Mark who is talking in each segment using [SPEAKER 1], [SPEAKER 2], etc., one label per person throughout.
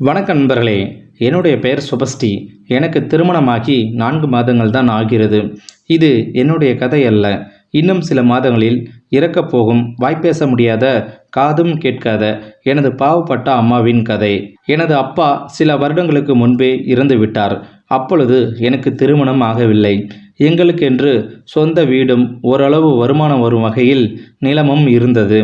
[SPEAKER 1] வணக்க நண்பர்களே. என்னுடைய பெயர் சுபஸ்ரீ. எனக்கு திருமணமாகி நான்கு மாதங்கள் தான் ஆகிறது. இது என்னுடைய கதை அல்ல. இன்னும் சில மாதங்களில் இறக்கப் போகும் வாய்ப்பேச முடியாத காதும் கேட்காத எனது பாவப்பட்ட அம்மாவின் கதை. எனது அப்பா சில வருடங்களுக்கு முன்பே இறந்து விட்டார் அப்பொழுது எனக்கு திருமணம் ஆகவில்லை. எங்களுக்கென்று சொந்த வீடும் ஓரளவு வருமானம் வரும் வகையில் நிலமும் இருந்தது.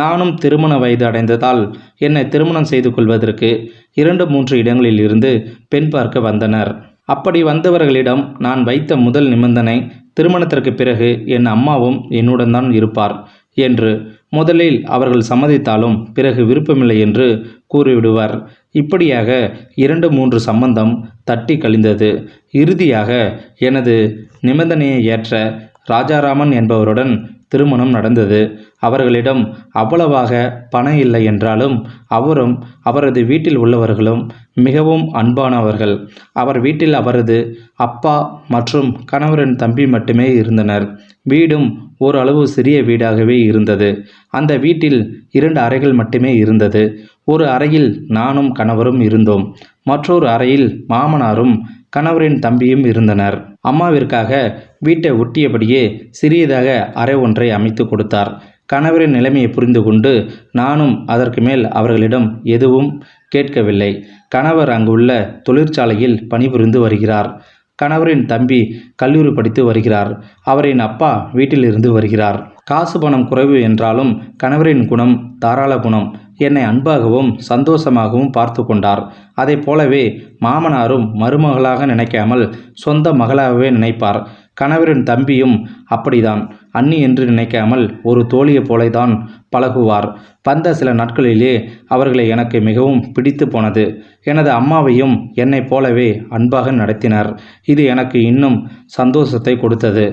[SPEAKER 1] நானும் திருமண வயது அடைந்ததால் என்னை திருமணம் செய்து கொள்வதற்கு இரண்டு மூன்று இடங்களில் இருந்து பெண் பார்க்க வந்தனர். அப்படி வந்தவர்களிடம் நான் வைத்த முதல் நிபந்தனை திருமணத்திற்கு பிறகு என் அம்மாவும் என்னுடன் தான் இருப்பார் என்று முதலில் அவர்கள் சம்மதித்தாலும் பிறகு விருப்பமில்லை என்று கூறிவிடுவார். இப்படியாக இரண்டு மூன்று சம்பந்தம் தட்டி கழிந்தது. இறுதியாக எனது நிபந்தனையை ஏற்ற ராஜாராமன் என்பவருடன் திருமணம் நடந்தது. அவர்களிடம் அவ்வளவாக பணம் இல்லை என்றாலும் அவரும் அவரது வீட்டில் உள்ளவர்களும் மிகவும் அன்பானவர்கள். அவர் வீட்டில் அவரது அப்பா மற்றும் கணவரின் தம்பி மட்டுமே இருந்தனர். வீடும் ஓரளவு சிறிய வீடாகவே இருந்தது. அந்த வீட்டில் இரண்டு அறைகள் மட்டுமே இருந்தது. ஒரு அறையில் நானும் கணவரும் இருந்தோம். மற்றொரு அறையில் மாமனாரும் கணவரின் தம்பியும் இருந்தனர். அம்மாவிற்காக வீட்டை ஒட்டியபடியே சிறியதாக அறை ஒன்றை அமைத்து கொடுத்தார். கணவரின் நிலைமையை புரிந்து கொண்டு நானும் அதற்கு மேல் அவர்களிடம் எதுவும் கேட்கவில்லை. கணவர் அங்குள்ள தொழிற்சாலையில் பணிபுரிந்து வருகிறார். கணவரின் தம்பி கல்லூரி படித்து வருகிறார். அவரின் அப்பா வீட்டிலிருந்து வருகிறார். காசு பணம் குறைவு என்றாலும் கணவரின் குணம் தாராள குணம். என்னை அன்பாகவும் சந்தோஷமாகவும் பார்த்து கொண்டார். அதை போலவே மாமனாரும் மருமகளாக நினைக்காமல் சொந்த மகளாகவே நினைப்பார். கணவரின் தம்பியும் அப்படிதான் அண்ணி என்று நினைக்காமல் ஒரு தோழியைப் போலதான் பழகுவார். வந்த சில நாட்களிலே அவர்களை எனக்கு மிகவும் பிடித்து போனது. எனது அம்மாவையும் என்னைப் போலவே அன்பாக நடத்தினர். இது எனக்கு இன்னும் சந்தோஷத்தை கொடுத்தது.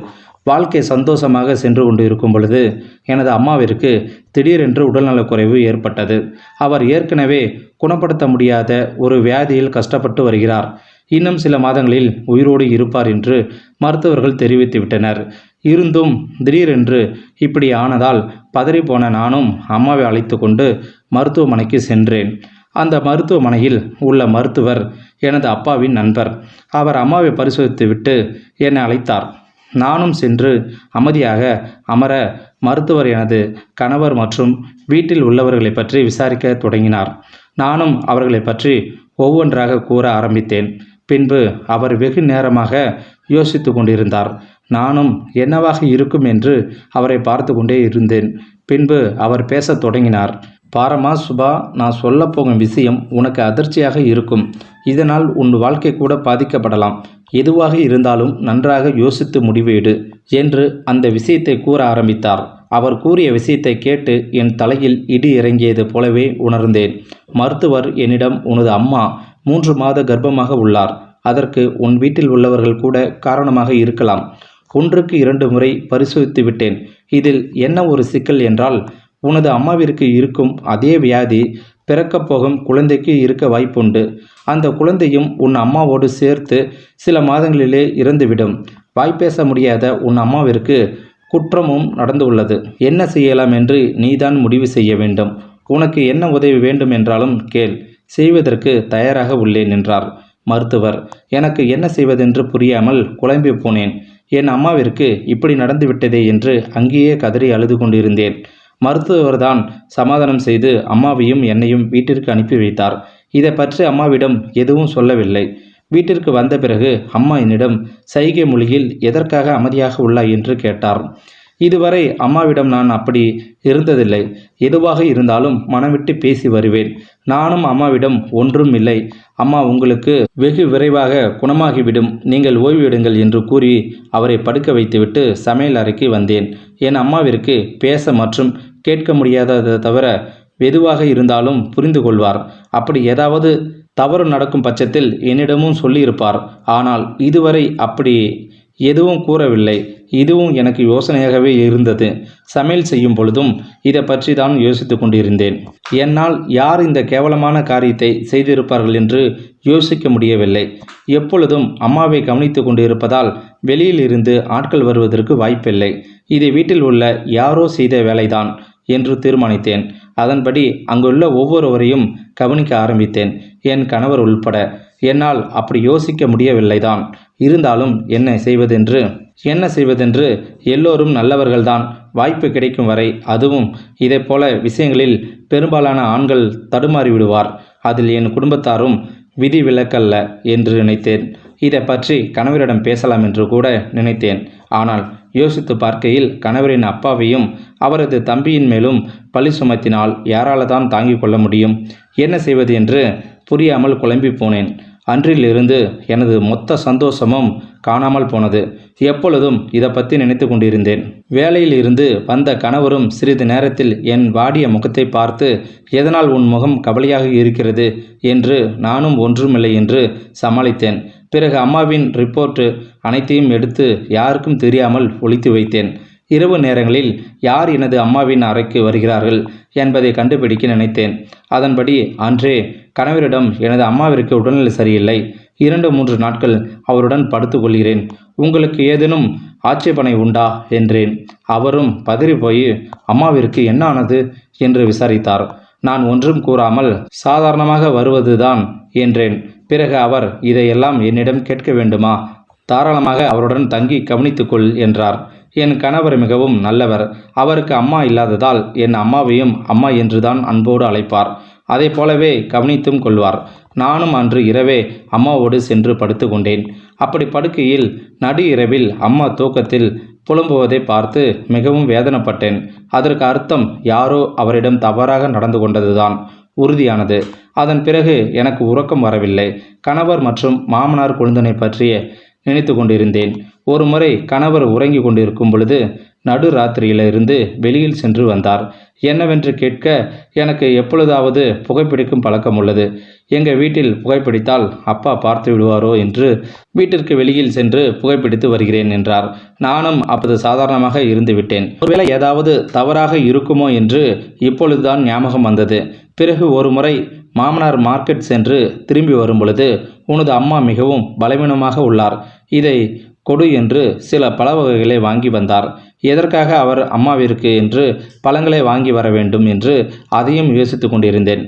[SPEAKER 1] வாழ்க்கை சந்தோஷமாக சென்று கொண்டு இருக்கும் பொழுது எனது அம்மாவிற்கு திடீரென்று உடல்நலக்குறைவு ஏற்பட்டது. அவர் ஏற்கனவே குணப்படுத்த முடியாத ஒரு வியாதியில் கஷ்டப்பட்டு வருகிறார். இன்னும் சில மாதங்களில் உயிரோடு இருப்பார் என்று மருத்துவர்கள் தெரிவித்துவிட்டனர் இருந்தும் திடீரென்று இப்படி ஆனதால் பதறிப்போன நானும் அம்மாவை அழைத்து கொண்டு மருத்துவமனைக்கு சென்றேன். அந்த மருத்துவமனையில் உள்ள மருத்துவர் எனது அப்பாவின் நண்பர். அவர் அம்மாவை பரிசோதித்துவிட்டு என்னை அழைத்தார். நானும் சென்று அமைதியாக அமர மருத்துவர் எனது கணவர் மற்றும் வீட்டில் உள்ளவர்களை பற்றி விசாரிக்க தொடங்கினார். நானும் அவர்களை பற்றி ஒவ்வொன்றாக கூற ஆரம்பித்தேன். பின்பு அவர் வெகு நேரமாக யோசித்து கொண்டிருந்தார். நானும் என்னவாக இருக்கும் என்று அவரை பார்த்து கொண்டே இருந்தேன். பின்பு அவர் பேசத் தொடங்கினார். பாரமா சுபா நான் சொல்ல போகும் விஷயம் உனக்கு அதிர்ச்சியாக இருக்கும். இதனால் உன் வாழ்க்கை கூட பாதிக்கப்படலாம். எதுவாக இருந்தாலும் நன்றாக யோசித்து முடிவேடு என்று அந்த விஷயத்தை கூற ஆரம்பித்தார். அவர் கூறிய விஷயத்தை கேட்டு என் தலையில் இடி இறங்கியது போலவே உணர்ந்தேன். மருத்துவர் என்னிடம் உனது அம்மா மூன்று மாத கர்ப்பமாக உள்ளார். அதற்கு உன் வீட்டில் உள்ளவர்கள் கூட காரணமாக இருக்கலாம். ஒன்றுக்கு இரண்டு முறை பரிசோதித்து விட்டேன். இதில் என்ன ஒரு சிக்கல் என்றால் உனது அம்மாவிற்கு இருக்கும் அதே வியாதி பிறக்கப் போகும் குழந்தைக்கு இருக்க வாய்ப்புண்டு. அந்த குழந்தையும் உன் அம்மாவோடு சேர்த்து சில மாதங்களிலே இறந்துவிடும். வாய்ப்பேச முடியாத உன் அம்மாவிற்கு குற்றமும் நடந்துள்ளது. என்ன செய்யலாம் என்று நீதான் முடிவு செய்ய வேண்டும். உனக்கு என்ன உதவி வேண்டும் என்றாலும் கேள். செய்வதற்கு தயாராக உள்ளேன் என்றார் மருத்துவர். எனக்கு என்ன செய்வதென்று புரியாமல் குழம்பி போனேன். என் அம்மாவிற்கு இப்படி நடந்துவிட்டதே என்று அங்கேயே கதறி அழுது கொண்டிருந்தேன். மருத்துவர்தான் சமாதானம் செய்து அம்மாவையும் என்னையும் வீட்டிற்கு அனுப்பி வைத்தார். இதை பற்றி அம்மாவிடம் எதுவும் சொல்லவில்லை. வீட்டிற்கு வந்த பிறகு அம்மா என்னிடம் சைகை மொழியில் எதற்காக அமைதியாக உள்ளாய்? என்று கேட்டார். இதுவரை அம்மாவிடம் நான் அப்படி இருந்ததில்லை. எதுவாக இருந்தாலும் மனமிட்டு பேசி வருவேன். நானும் அம்மாவிடம் ஒன்றும் இல்லை. அம்மா உங்களுக்கு வெகு விரைவாக குணமாகிவிடும். நீங்கள் ஓய்வெடுங்கள் என்று கூறி அவரை படுக்க வைத்துவிட்டு சமையல் அறைக்கு வந்தேன். என் அம்மாவிற்கு பேச மற்றும் கேட்க முடியாததை தவிர எதுவாக இருந்தாலும் புரிந்து கொள்வார். அப்படி ஏதாவது தவறு நடக்கும் பட்சத்தில் என்னிடமும் சொல்லியிருப்பார். ஆனால் இதுவரை அப்படி எதுவும் கூறவில்லை. இதுவும் எனக்கு யோசனையாகவே இருந்தது. சமையல் செய்யும் பொழுதும் இதை பற்றி தான் யோசித்து கொண்டிருந்தேன். என்னால் யார் இந்த கேவலமான காரியத்தை செய்திருப்பார்கள் என்று யோசிக்க முடியவில்லை. எப்பொழுதும் அம்மாவை கவனித்து கொண்டிருப்பதால் வெளியில் இருந்து ஆட்கள் வருவதற்கு வாய்ப்பில்லை. இது வீட்டில் உள்ள யாரோ செய்த வேலைதான். என்று தீர்மானித்தேன். அதன்படி அங்குள்ள ஒவ்வொருவரையும் கவனிக்க ஆரம்பித்தேன். என் கணவர் உள்பட என்னால் அப்படி யோசிக்க முடியவில்லைதான். இருந்தாலும் என்ன செய்வதென்று? என்ன செய்வதென்று? எல்லோரும் நல்லவர்கள்தான். வாய்ப்பு கிடைக்கும் வரை அதுவும் இதைப்போல விஷயங்களில் பெரும்பாலான ஆண்கள் தடுமாறி விடுவார் அதில் என் குடும்பத்தாரும் விதி விலக்கல்ல என்று நினைத்தேன். இதை பற்றி கணவரிடம் பேசலாம் என்று கூட நினைத்தேன். ஆனால் யோசித்து பார்க்கையில் கணவரின் அப்பாவையும் அவரது தம்பியின் மேலும் பழி சுமத்தினால் யாரால தான் தாங்கிக் கொள்ள முடியும்? என்ன செய்வது என்று புரியாமல் குழம்பி போனேன். அன்றிலிருந்து எனது மொத்த சந்தோஷமும் காணாமல் போனது. எப்பொழுதும் இதை பற்றி நினைத்து கொண்டிருந்தேன். வேலையில் இருந்து வந்த கணவரும் சிறிது நேரத்தில் என் வாடிய முகத்தை பார்த்து எதனால் உன் முகம் கவலையாக இருக்கிறது? என்று நானும் ஒன்றுமில்லை என்று சமாளித்தேன். பிறகு அம்மாவின் ரிப்போர்ட்டு அனைத்தையும் எடுத்து யாருக்கும் தெரியாமல் ஒழித்து வைத்தேன். இரவு நேரங்களில் யார் எனது அம்மாவின் அறைக்கு வருகிறார்கள் என்பதை கண்டுபிடிக்க நினைத்தேன். அதன்படி அன்றே கணவரிடம் எனது அம்மாவிற்கு உடல்நிலை சரியில்லை. இரண்டு மூன்று நாட்கள் அவருடன் படுத்துக்கொள்கிறேன் உங்களுக்கு ஏதேனும் ஆட்சேபனை உண்டா? என்றேன். அவரும் பதறி போய் அம்மாவிற்கு என்ன ஆனது? என்று விசாரித்தார். நான் ஒன்றும் கூறாமல் சாதாரணமாக வருவதுதான் என்றேன். பிறகு அவர் இதையெல்லாம் என்னிடம் கேட்க வேண்டுமா? தாராளமாக அவருடன் தங்கி கவனித்துக்கொள் என்றார். என் கணவர் மிகவும் நல்லவர். அவருக்கு அம்மா இல்லாததால் என் அம்மாவையும் அம்மா என்றுதான் அன்போடு அழைப்பார். அதை போலவே கவனித்தும் கொள்வார். நானும் அன்று இரவே அம்மாவோடு சென்று படுத்து கொண்டேன். அப்படி படுக்கையில் நடு இரவில் அம்மா தூக்கத்தில் புலம்புவதை பார்த்து மிகவும் வேதனைப்பட்டேன். அதற்கு அர்த்தம் யாரோ அவரிடம் தவறாக நடந்து கொண்டதுதான். உறுதியானது. அதன் பிறகு எனக்கு உறக்கம் வரவில்லை. கணவர் மற்றும் மாமனார் குழுந்தனை பற்றிய நினைத்து கொண்டிருந்தேன். ஒரு முறை கணவர் உறங்கி கொண்டிருக்கும் பொழுது நடு ராத்திரியிலிருந்து வெளியில் சென்று வந்தார். என்னவென்று கேட்க எனக்கு எப்பொழுதாவது புகைப்பிடிக்கும் பழக்கம் உள்ளது. எங்கள் வீட்டில் புகைப்பிடித்தால் அப்பா பார்த்து விடுவாரோ என்று வீட்டிற்கு வெளியில் சென்று புகைப்பிடித்து வருகிறேன் என்றார். நானும் அப்போது சாதாரணமாக இருந்துவிட்டேன் ஒருவேளை ஏதாவது தவறாக இருக்குமோ என்று இப்பொழுதுதான் ஞாபகம் வந்தது. பிறகு ஒரு முறை மாமனார் மார்க்கெட் சென்று திரும்பி வரும் பொழுது உனது அம்மா மிகவும் பலவீனமாக உள்ளார். இதை கொடு என்று சில பழ வகைகளை வாங்கி வந்தார். எதற்காக அவர் அம்மாவிற்கு என்று பழங்களை வாங்கி வர வேண்டும் என்று அதையும் யோசித்து கொண்டிருந்தேன்.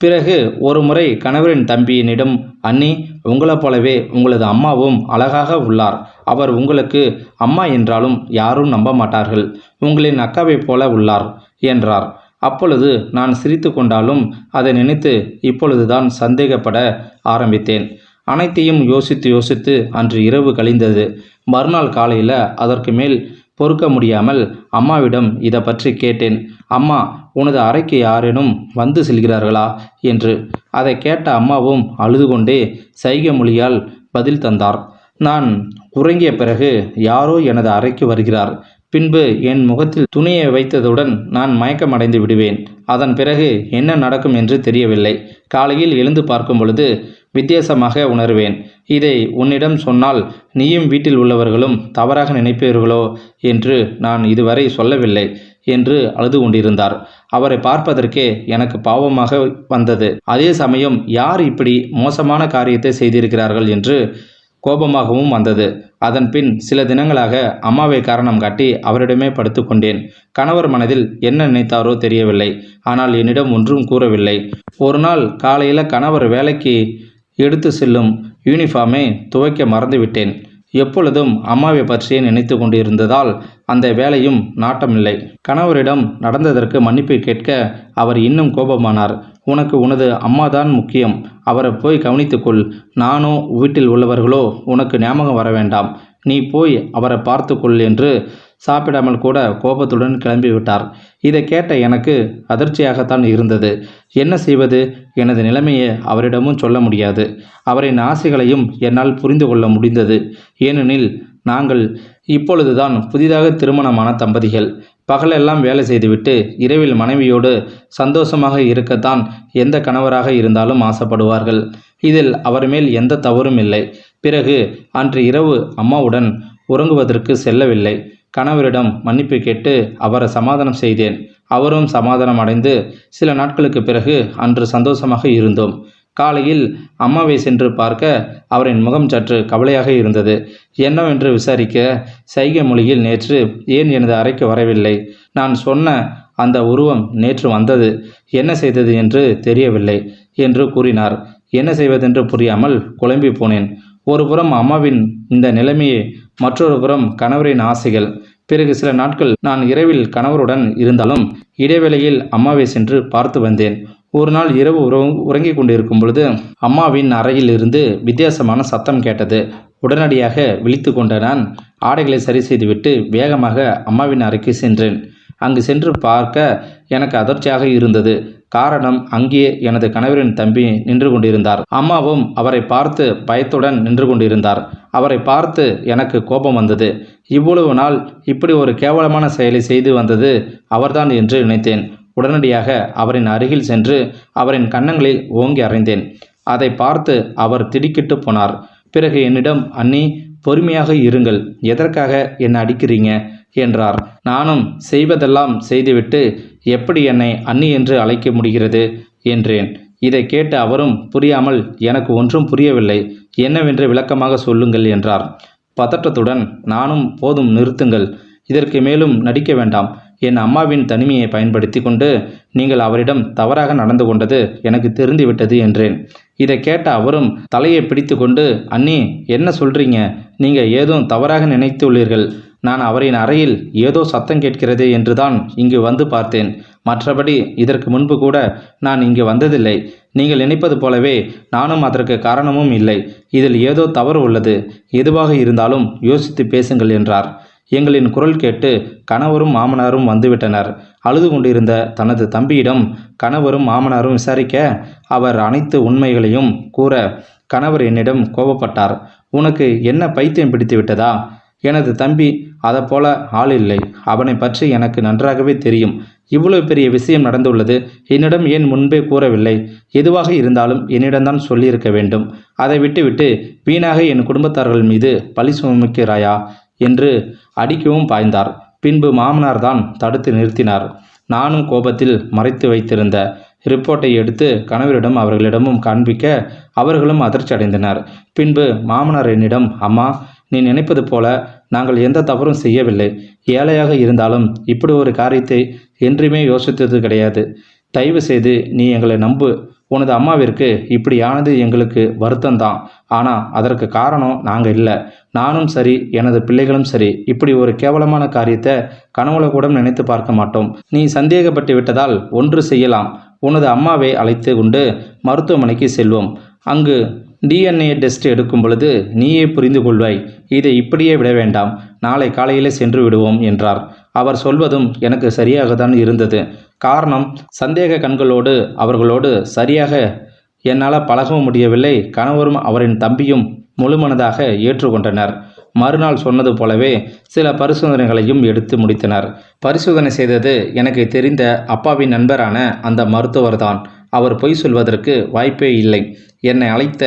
[SPEAKER 1] பிறகு ஒரு முறை கணவரின் தம்பியினிடம் அண்ணி உங்களைப் போலவே உங்களது அம்மாவும் அழகாக உள்ளார். அவர் உங்களுக்கு அம்மா என்றாலும் யாரும் நம்ப மாட்டார்கள். உங்களின் அக்காவைப் போல உள்ளார் என்றார். அப்பொழுது நான் சிரித்து கொண்டாலும் அதை நினைத்து இப்பொழுதுதான் சந்தேகப்பட ஆரம்பித்தேன். அனைத்தையும் யோசித்து யோசித்து அன்று இரவு கழிந்தது. மறுநாள் காலையில் அதற்கு மேல் பொறுக்க முடியாமல் அம்மாவிடம் இதை பற்றி கேட்டேன். அம்மா உனது அறைக்கு யாரேனும் வந்து செல்கிறார்களா? என்று. அதை கேட்ட அம்மாவும் அழுது கொண்டே சைகை மொழியால் பதில் தந்தார். நான் உறங்கிய பிறகு யாரோ எனது அறைக்கு வருகிறார். பின்பு என் முகத்தில் துணியை வைத்ததுடன் நான் மயக்கமடைந்து விடுவேன். அதன் பிறகு என்ன நடக்கும் என்று தெரியவில்லை. காலையில் எழுந்து பார்க்கும் பொழுது வித்தியாசமாக உணர்வேன். இதை உன்னிடம் சொன்னால் நீயும் வீட்டில் உள்ளவர்களும் தவறாக நினைப்பீர்களோ என்று நான் இதுவரை சொல்லவில்லை என்று அழுது கொண்டிருந்தார். அவரை பார்ப்பதற்கே எனக்கு பாவமாக வந்தது. அதே சமயம் யார் இப்படி மோசமான காரியத்தை செய்திருக்கிறார்கள் என்று கோபமாகவும் வந்தது. அதன் பின் சில தினங்களாக அம்மாவை காரணம் காட்டி அவரிடமே படுத்துக்கொண்டேன் கணவர் மனதில் என்ன நினைத்தாரோ தெரியவில்லை. ஆனால் என்னிடம் ஒன்றும் கூறவில்லை. ஒரு நாள் காலையில் கணவர் வேலைக்கு எடுத்து செல்லும் யூனிஃபார்மை துவைக்க மறந்துவிட்டேன் எப்பொழுதும் அம்மாவை பற்றியே நினைத்து கொண்டிருந்ததால் அந்த வேலையும் நாட்டமில்லை. கணவரிடம் நடந்ததற்கு மன்னிப்பு கேட்க அவர் இன்னும் கோபமானார். உனக்கு உனது அம்மாதான் முக்கியம். அவரை போய் கவனித்துக்கொள். நானோ வீட்டில் உள்ளவர்களோ உனக்கு ஞாபகம் வர வேண்டாம். நீ போய் அவரை பார்த்துக்கொள் என்று சாப்பிடாமல் கூட கோபத்துடன் கிளம்பிவிட்டார். இதை கேட்ட எனக்கு அதிர்ச்சியாகத்தான் இருந்தது. என்ன செய்வது? எனது நிலைமையை அவரிடமும் சொல்ல முடியாது. அவரின் ஆசைகளையும் என்னால் புரிந்து கொள்ள முடிந்தது. ஏனெனில் நாங்கள் இப்பொழுதுதான் புதிதாக திருமணமான தம்பதிகள். பகலெல்லாம் வேலை செய்துவிட்டு இரவில் மனைவியோடு சந்தோஷமாக இருக்கத்தான் எந்த கணவராக இருந்தாலும் ஆசைப்படுவார்கள். இதில் அவர் மேல் எந்த தவறும் இல்லை. பிறகு அன்று இரவு அம்மாவுடன் உறங்குவதற்கு செல்லவில்லை. கணவரிடம் மன்னிப்பு கேட்டு அவரை சமாதானம் செய்தேன். அவரும் சமாதானம் அடைந்து சில நாட்களுக்கு பிறகு அன்று சந்தோஷமாக இருந்தோம். காலையில் அம்மாவை சென்று பார்க்க அவரின் முகம் சற்று கவலையாக இருந்தது. என்னவென்று விசாரிக்க சைகை மொழியில் நேற்று ஏன் எனது அறைக்கு வரவில்லை? நான் சொன்ன அந்த உருவம் நேற்று வந்தது. என்ன செய்தது என்று தெரியவில்லை என்று கூறினார். என்ன செய்வதென்று புரியாமல் குழம்பி போனேன். ஒரு புறம் அம்மாவின் இந்த நிலைமையை மற்றொரு புறம் கணவரின் ஆசைகள். பிறகு சில நாட்கள் நான் இரவில் கணவருடன் இருந்தாலும் இடைவேளையில் அம்மாவை சென்று பார்த்து வந்தேன். ஒரு நாள் இரவு உறங்கிக் கொண்டிருக்கும் பொழுது அம்மாவின் அறையில் இருந்து வித்தியாசமான சத்தம் கேட்டது. உடனடியாக விழித்து கொண்ட நான் ஆடைகளை சரி செய்துவிட்டு வேகமாக அம்மாவின் அறைக்கு சென்றேன். அங்கு சென்று பார்க்க எனக்கு அதிர்ச்சியாக இருந்தது. காரணம் அங்கே எனது கணவரின் தம்பி நின்று கொண்டிருந்தார். அம்மாவும் அவரை பார்த்து பயத்துடன் நின்று கொண்டிருந்தார். அவரை பார்த்து எனக்கு கோபம் வந்தது. இவ்வளவு நாள் இப்படி ஒரு கேவலமான செயலை செய்து வந்தது அவர்தான் என்று நினைத்தேன். உடனடியாக அவரின் அருகில் சென்று அவரின் கன்னங்களில் ஓங்கி அறைந்தேன். அதை பார்த்து அவர் திடுக்கிட்டு போனார். பிறகு என்னிடம் அண்ணி பொறுமையாக இருங்கள். எதற்காக என்னை அடிக்கிறீங்க? என்றார். நானும் செய்வதெல்லாம் செய்துவிட்டு எப்படி என்னை அண்ணி என்று அழைக்க முடிகிறது? என்றேன். இதை கேட்டு அவரும் புரியாமல் எனக்கு ஒன்றும் புரியவில்லை. என்னவென்று விளக்கமாக சொல்லுங்கள் என்றார். பதட்டத்துடன் நானும் போதும் நிறுத்துங்கள். இதற்கு மேலும் நடிக்க வேண்டாம். என் அம்மாவின் தனிமையை பயன்படுத்தி கொண்டு நீங்கள் அவரிடம் தவறாக நடந்து கொண்டது எனக்கு தெரிந்துவிட்டது என்றேன். இதை கேட்ட அவரும் தலையை பிடித்து கொண்டு அண்ணி என்ன சொல்றீங்க? நீங்க ஏதோ தவறாக நினைத்துள்ளீர்கள். நான் அவரின் அறையில் ஏதோ சத்தம் கேட்கிறதே என்றுதான் இங்கு வந்து பார்த்தேன். மற்றபடி இதற்கு முன்பு கூட நான் இங்கு வந்ததில்லை. நீங்கள் நினைப்பது போலவே நானும் அதற்கு காரணமும் இல்லை. இதில் ஏதோ தவறு உள்ளது. எதுவாக இருந்தாலும் யோசித்து பேசுங்கள் என்றார். எங்களின் குரல் கேட்டு கணவரும் மாமனாரும் வந்துவிட்டனர். அழுது கொண்டிருந்த தனது தம்பியிடம் கணவரும் மாமனாரும் விசாரிக்க அவர் அனைத்து உண்மைகளையும் கூற கணவர் என்னிடம் கோபப்பட்டார். உனக்கு என்ன பைத்தியம் பிடித்து விட்டதா? எனது தம்பி அதைப்போல ஆள் இல்லை. அவனை பற்றி எனக்கு நன்றாகவே தெரியும். இவ்வளவு பெரிய விஷயம் நடந்துள்ளது. என்னிடம் ஏன் முன்பே கூறவில்லை? எதுவாக இருந்தாலும் என்னிடம்தான் சொல்லியிருக்க வேண்டும். அதை விட்டுவிட்டு வீணாக என் குடும்பத்தார்கள் மீது பழி சுமக்கிறாயா? என்று அடிக்கவும் பாய்ந்தார். பின்பு மாமனார் தான் தடுத்து நிறுத்தினார். நானும் கோபத்தில் மறைத்து வைத்திருந்த ரிப்போர்ட்டை எடுத்து கணவரிடம் அவர்களிடமும் காண்பிக்க அவர்களும் அதிர்ச்சி அடைந்தனர். பின்பு மாமனார் என்னிடம் அம்மா நீ நினைப்பது போல நாங்கள் எந்த தவறும் செய்யவில்லை. ஏழையாக இருந்தாலும் இப்படி ஒரு காரியத்தை என்றுமே யோசித்தது கிடையாது. தயவு செய்து நீ எங்களை நம்பு. உனது அம்மாவிற்கு இப்படியானது எங்களுக்கு வருத்தம்தான். ஆனால் அதற்கு காரணம் நாங்கள் இல்லை. நானும் சரி எனது பிள்ளைகளும் சரி. இப்படி ஒரு கேவலமான காரியத்தை கனவுல கூட நினைத்து பார்க்க மாட்டோம். நீ சந்தேகப்பட்டு விட்டதால் ஒன்று செய்யலாம். உனது அம்மாவை அழைத்து கொண்டு மருத்துவமனைக்கு செல்வோம். அங்கு டிஎன்ஏ டெஸ்ட் எடுக்கும் பொழுது நீயே புரிந்து கொள்வாய். இதை இப்படியே விட வேண்டாம். நாளை காலையிலே சென்று விடுவோம் என்றார். அவர் சொல்வதும் எனக்கு சரியாக தான் இருந்தது. காரணம் சந்தேக கண்களோடு அவர்களோடு சரியாக என்னால் பழகவும் முடியவில்லை. கணவரும் அவரின் தம்பியும் முழுமனதாக ஏற்றுக்கொண்டனர். மறுநாள் சொன்னது போலவே சில பரிசோதனைகளையும் எடுத்து முடித்தனர். பரிசோதனை செய்தது எனக்கு தெரிந்த அப்பாவின் நண்பரான அந்த மருத்துவர்தான். அவர் பொய் சொல்வதற்கு வாய்ப்பே இல்லை. என்னை அழைத்த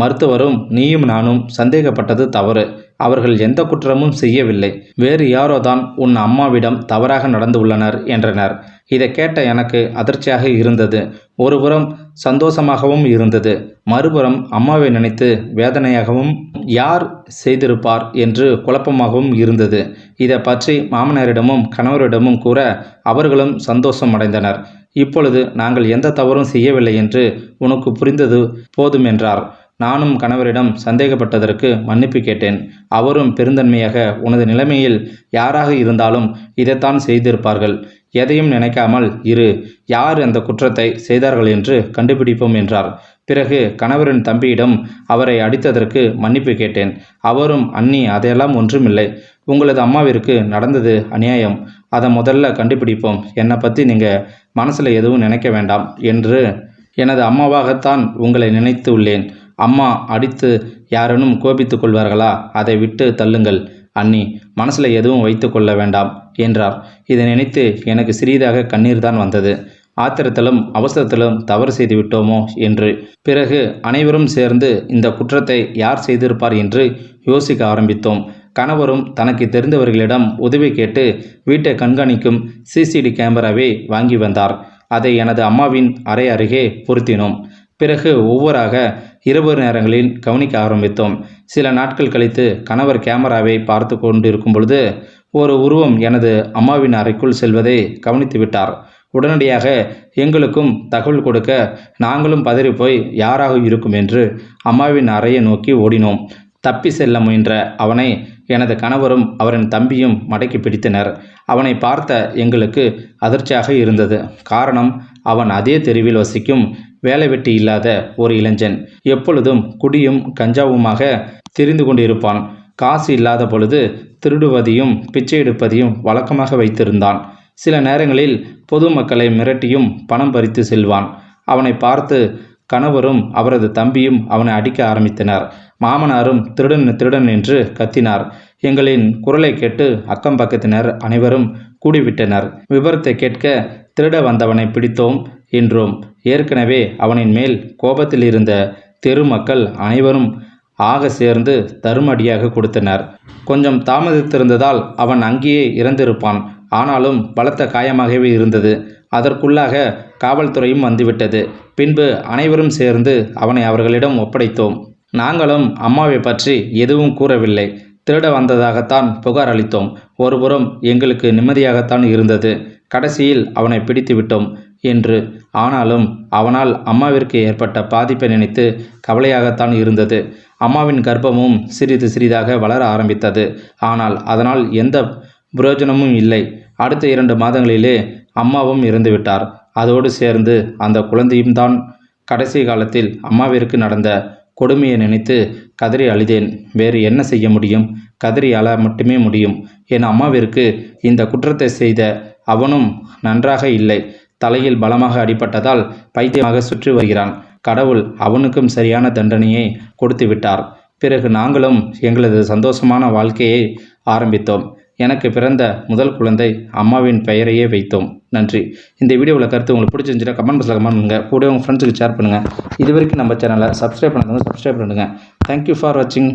[SPEAKER 1] மருத்துவரும் நீயும் நானும் சந்தேகப்பட்டது தவறு. அவர்கள் எந்த குற்றமும் செய்யவில்லை. வேறு யாரோ தான் உன் அம்மாவிடம் தவறாக நடந்து உள்ளனர் என்றனர். இதை கேட்ட எனக்கு அதிர்ச்சியாக இருந்தது. ஒருபுறம் சந்தோஷமாகவும் இருந்தது. மறுபுறம் அம்மாவை நினைத்து வேதனையாகவும் யார் செய்திருப்பார்? என்று குழப்பமாகவும் இருந்தது. இதை பற்றி மாமனாரிடமும் கணவரிடமும் கூற அவர்களும் சந்தோஷம் அடைந்தனர். இப்பொழுது நாங்கள் எந்த தவறும் செய்யவில்லை என்று உனக்கு புரிந்தது போதும் என்றார். நானும் கணவரிடம் சந்தேகப்பட்டதற்கு மன்னிப்பு கேட்டேன். அவரும் பெருந்தன்மையாக உனது நிலைமையில் யாராக இருந்தாலும் இதைத்தான் செய்திருப்பார்கள். எதையும் நினைக்காமல் இரு. யார் அந்த குற்றத்தை செய்தார்கள் என்று கண்டுபிடிப்போம் என்றார். பிறகு கணவரின் தம்பியிடம் அவரை அடித்ததற்கு மன்னிப்பு கேட்டேன். அவரும் அண்ணி அதையெல்லாம் ஒன்றுமில்லை. உங்களது அம்மாவிற்கு நடந்தது அநியாயம். அதை முதல்ல கண்டுபிடிப்போம். என்னை பற்றி நீங்கள் மனசில் எதுவும் நினைக்க வேண்டாம் என்று எனது அம்மாவாகத்தான் உங்களை நினைத்து உள்ளேன். அம்மா அடித்து யாரேனும் கோபித்து கொள்வார்களா? அதை விட்டு தள்ளுங்கள். அண்ணி மனசில் எதுவும் வைத்து கொள்ள வேண்டாம் என்றார். இதை நினைத்து எனக்கு சிறிதாக கண்ணீர் தான் வந்தது. ஆத்திரத்திலும் அவசரத்திலும் தவறு செய்து விட்டோமோ என்று. பிறகு அனைவரும் சேர்ந்து இந்த குற்றத்தை யார் செய்திருப்பார் என்று யோசிக்க ஆரம்பித்தோம். கணவரும் தனக்கு தெரிந்தவர்களிடம் உதவி கேட்டு வீட்டை கண்காணிக்கும் சிசிடி கேமராவை வாங்கி வந்தார். அதை எனது அம்மாவின் அறை அருகே பொருத்தினோம். பிறகு ஒவ்வொராக இரவு நேரங்களில் கவனிக்க ஆரம்பித்தோம். சில நாட்கள் கழித்து கணவர் கேமராவை பார்த்து கொண்டிருக்கும் பொழுது ஒரு உருவம் எனது அம்மாவின் அறைக்குள் செல்வதை கவனித்து விட்டார். உடனடியாக எங்களுக்கும் தகவல் கொடுக்க நாங்களும் பதறி போய் யாராக இருக்கும் என்று அம்மாவின் அறையை நோக்கி ஓடினோம். தப்பி செல்ல முயன்ற அவனை எனது கணவரும் அவரின் தம்பியும் மடக்கி பிடித்தனர். அவனை பார்த்த எங்களுக்கு அதிர்ச்சியாக இருந்தது. காரணம் அவன் அதே தெருவில் வசிக்கும் வேலை வெட்டி இல்லாத ஒரு இளைஞன். எப்பொழுதும் குடியும் கஞ்சாவுமாக திரிந்து கொண்டிருப்பான். காசு இல்லாத பொழுது திருடுவதையும் பிச்சை எடுப்பதையும் வழக்கமாக வைத்திருந்தான். சில நேரங்களில் பொதுமக்களை மிரட்டியும் பணம் பறித்து செல்வான். அவனை பார்த்து கணவரும் அவரது தம்பியும் அவனை அடிக்க ஆரம்பித்தனர். மாமனாரும் திருடன் திருடன் என்று கத்தினார். எங்களின் குரலை கேட்டு அக்கம் பக்கத்தினர் அனைவரும் கூடிவிட்டனர். விபரத்தை கேட்க திருட வந்தவனை பிடித்தோம் என்றோம். ஏற்கனவே அவனின் மேல் கோபத்தில் இருந்த தெரு மக்கள் அனைவரும் ஆக சேர்ந்து தருமடியாக கொடுத்தனர். கொஞ்சம் தாமதித்திருந்ததால் அவன் அங்கேயே இறந்திருப்பான். ஆனாலும் பலத்த காயமாகவே இருந்தது. அதற்குள்ளாக காவல்துறையும் வந்துவிட்டது. பின்பு அனைவரும் சேர்ந்து அவனை அவர்களிடம் ஒப்படைத்தோம். நாங்களும் அம்மாவை பற்றி எதுவும் கூறவில்லை. திருட வந்ததாகத்தான் புகார் அளித்தோம். ஒருபுறம் எங்களுக்கு நிம்மதியாகத்தான் இருந்தது. கடைசியில் அவனை பிடித்து விட்டோம் என்று. ஆனாலும் அவனால் அம்மாவிற்கு ஏற்பட்ட பாதிப்பை நினைத்து கவலையாகத்தான் இருந்தது. அம்மாவின் கர்ப்பமும் சிறிது சிறிதாக வளர ஆரம்பித்தது. ஆனால் அதனால் எந்த பிரயோஜனமும் இல்லை. அடுத்த இரண்டு மாதங்களிலே அம்மாவும் இறந்துவிட்டார் அதோடு சேர்ந்து அந்த குழந்தையும் தான் கடைசி காலத்தில் அம்மாவிற்கு நடந்த கொடுமையை நினைத்து கதறி அழுதேன். வேறு என்ன செய்ய முடியும்? கதறி அழ மட்டுமே முடியும். என் அம்மாவிற்கு இந்த குற்றத்தை செய்த அவனும் நன்றாக இல்லை. தலையில் பலமாக அடிபட்டதால் பைத்தியமாக சுற்றி வருகிறான். கடவுள் அவனுக்கும் சரியான தண்டனையை கொடுத்து விட்டார் பிறகு நாங்களும் எங்களது சந்தோஷமான வாழ்க்கையை ஆரம்பித்தோம். எனக்கு பிறந்த முதல் குழந்தை அம்மாவின் பெயரையே வைத்தோம். நன்றி. இந்த வீடியோவில் கருத்து உங்களுக்கு பிடிச்சிருந்துச்சுன்னா கமெண்ட் பாக்ஸில் கமெண்ட் பண்ணுங்கள் கூட உங்கள் ஃப்ரெண்ட்ஸுக்கு ஷேர் பண்ணுங்கள் இது வரைக்கும் நம்ம சேனலை சப்ஸ்கிரைப் பண்ணாதவங்க சப்ஸ்கிரைப் பண்ணுங்கள் தேங்க்யூ ஃபார் வாட்சிங்